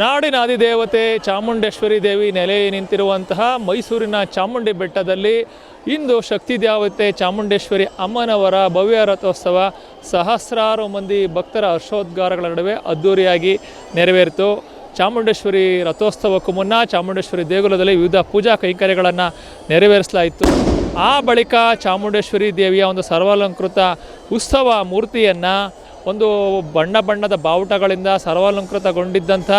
ನಾಡಿನ ದೇವತೆ ಚಾಮುಂಡೇಶ್ವರಿ ದೇವಿ ನೆಲೆ ನಿಂತಿರುವಂತಹ ಮೈಸೂರಿನ ಚಾಮುಂಡಿ ಬೆಟ್ಟದಲ್ಲಿ ಇಂದು ಶಕ್ತಿ ದೇವತೆ ಚಾಮುಂಡೇಶ್ವರಿ ಅಮ್ಮನವರ ಭವ್ಯ ರಥೋತ್ಸವ ಸಹಸ್ರಾರು ಮಂದಿ ಭಕ್ತರ ಹರ್ಷೋದ್ಗಾರಗಳ ನಡುವೆ ಅದ್ಧೂರಿಯಾಗಿ ನೆರವೇರಿತು. ಚಾಮುಂಡೇಶ್ವರಿ ರಥೋತ್ಸವಕ್ಕೂ ಮುನ್ನ ಚಾಮುಂಡೇಶ್ವರಿ ದೇಗುಲದಲ್ಲಿ ವಿವಿಧ ಪೂಜಾ ಕೈಂಕರ್ಯಗಳನ್ನು ನೆರವೇರಿಸಲಾಯಿತು. ಆ ಬಳಿಕ ಚಾಮುಂಡೇಶ್ವರಿ ದೇವಿಯ ಒಂದು ಸರ್ವಾಲಂಕೃತ ಉತ್ಸವ ಮೂರ್ತಿಯನ್ನು ಒಂದು ಬಣ್ಣ ಬಣ್ಣದ ಬಾವುಟಗಳಿಂದ ಸರ್ವಾಲಂಕೃತಗೊಂಡಿದ್ದಂಥ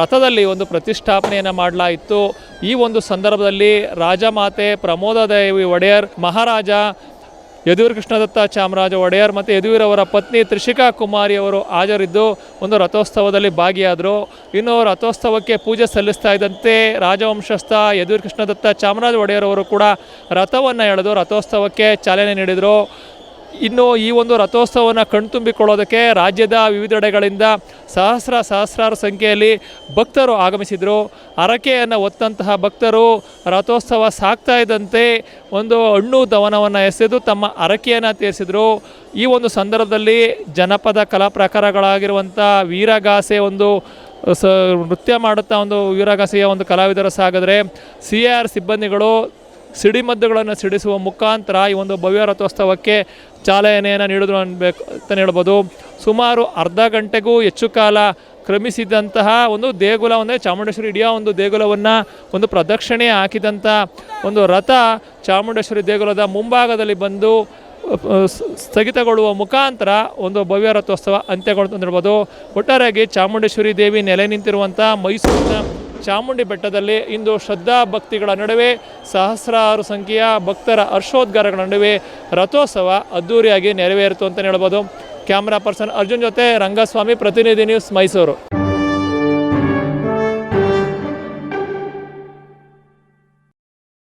ರಥದಲ್ಲಿ ಒಂದು ಪ್ರತಿಷ್ಠಾಪನೆಯನ್ನು ಮಾಡಲಾಯಿತು ಈ ಒಂದು ಸಂದರ್ಭದಲ್ಲಿ ರಾಜಮಾತೆ ಪ್ರಮೋದಾದೇವಿ ಒಡೆಯರ್, ಮಹಾರಾಜ ಯದುವೀರ್ ಕೃಷ್ಣದತ್ತ ಚಾಮರಾಜ ಒಡೆಯರ್ ಮತ್ತು ಯದುವೀರವರ ಪತ್ನಿ ತ್ರಿಷಿಕಾ ಕುಮಾರಿ ಅವರು ಹಾಜರಿದ್ದು ಒಂದು ರಥೋತ್ಸವದಲ್ಲಿ ಭಾಗಿಯಾದರು. ಇನ್ನು ರಥೋತ್ಸವಕ್ಕೆ ಪೂಜೆ ಸಲ್ಲಿಸ್ತಾ ಇದ್ದಂತೆ ರಾಜವಂಶಸ್ಥ ಯದುವೀರ್ ಕೃಷ್ಣದತ್ತ ಚಾಮರಾಜ ಒಡೆಯರ್ ಅವರು ಕೂಡ ರಥವನ್ನು ಎಳೆದು ರಥೋತ್ಸವಕ್ಕೆ ಚಾಲನೆ ನೀಡಿದರು. ಇನ್ನು ಈ ಒಂದು ರಥೋತ್ಸವವನ್ನು ಕಣ್ತುಂಬಿಕೊಳ್ಳೋದಕ್ಕೆ ರಾಜ್ಯದ ವಿವಿಧೆಡೆಗಳಿಂದ ಸಹಸ್ರ ಸಹಸ್ರಾರು ಸಂಖ್ಯೆಯಲ್ಲಿ ಭಕ್ತರು ಆಗಮಿಸಿದರು. ಹರಕೆಯನ್ನು ಹೊತ್ತಂತಹ ಭಕ್ತರು ರಥೋತ್ಸವ ಸಾಗ್ತಾ ಇದ್ದಂತೆ ಒಂದು ಹಣ್ಣು ದವನವನ್ನು ಎಸೆದು ತಮ್ಮ ಹರಕೆಯನ್ನು ತೀರಿಸಿದರು. ಈ ಒಂದು ಸಂದರ್ಭದಲ್ಲಿ ಜನಪದ ಕಲಾ ಪ್ರಕಾರಗಳಾಗಿರುವಂಥ ವೀರಗಾಸೆ ಒಂದು, ಸ, ನೃತ್ಯ ಮಾಡುತ್ತಾ ಒಂದು ವೀರಗಾಸೆಯ ಒಂದು ಕಲಾವಿದರು ಸಾಗಿದ್ರೆ ಸಿ ಆರ್ ಸಿಬ್ಬಂದಿಗಳು ಸಿಡಿಮದ್ದುಗಳನ್ನು ಸಿಡಿಸುವ ಮುಖಾಂತರ ಈ ಒಂದು ಭವ್ಯ ರಥೋತ್ಸವಕ್ಕೆ ಚಾಲನೆಯನ್ನು ನೀಡಿದ್ರು ಅನ್ಬೇಕು ಅಂತಲೇ ಹೇಳ್ಬೋದು. ಸುಮಾರು ಅರ್ಧ ಗಂಟೆಗೂ ಹೆಚ್ಚು ಕಾಲ ಕ್ರಮಿಸಿದಂತಹ ಒಂದು ದೇಗುಲ ಅಂದರೆ ಚಾಮುಂಡೇಶ್ವರಿ ಇಡೀ ಒಂದು ದೇಗುಲವನ್ನು ಒಂದು ಪ್ರದಕ್ಷಿಣೆ ಹಾಕಿದಂಥ ಒಂದು ರಥ ಚಾಮುಂಡೇಶ್ವರಿ ದೇಗುಲದ ಮುಂಭಾಗದಲ್ಲಿ ಬಂದು ಸ್ಥಗಿತಗೊಳ್ಳುವ ಮುಖಾಂತರ ಒಂದು ಭವ್ಯ ರಥೋತ್ಸವ ಅಂತ್ಯಗೊಳ್ತು ಅಂತ ಒಟ್ಟಾರೆಯಾಗಿ ಚಾಮುಂಡೇಶ್ವರಿ ದೇವಿ ನೆಲೆ ನಿಂತಿರುವಂಥ ಮೈಸೂರಿನ ಚಾಮುಂಡಿ ಬೆಟ್ಟದಲ್ಲಿ ಇಂದು ಶ್ರದ್ಧಾ ಭಕ್ತಿಗಳ ನಡುವೆ ಸಹಸ್ರಾರು ಸಂಖ್ಯೆಯ ಭಕ್ತರ ಹರ್ಷೋದ್ಗಾರಗಳ ನಡುವೆ ರಥೋತ್ಸವ ಅದ್ದೂರಿಯಾಗಿ ನೆರವೇರಿತು ಅಂತಲೇ ಹೇಳ್ಬೋದು. ಕ್ಯಾಮ್ರಾ ಪರ್ಸನ್ ಅರ್ಜುನ್ ಜೊತೆ ರಂಗಸ್ವಾಮಿ, ಪ್ರತಿನಿಧಿ ನ್ಯೂಸ್ ಮೈಸೂರು.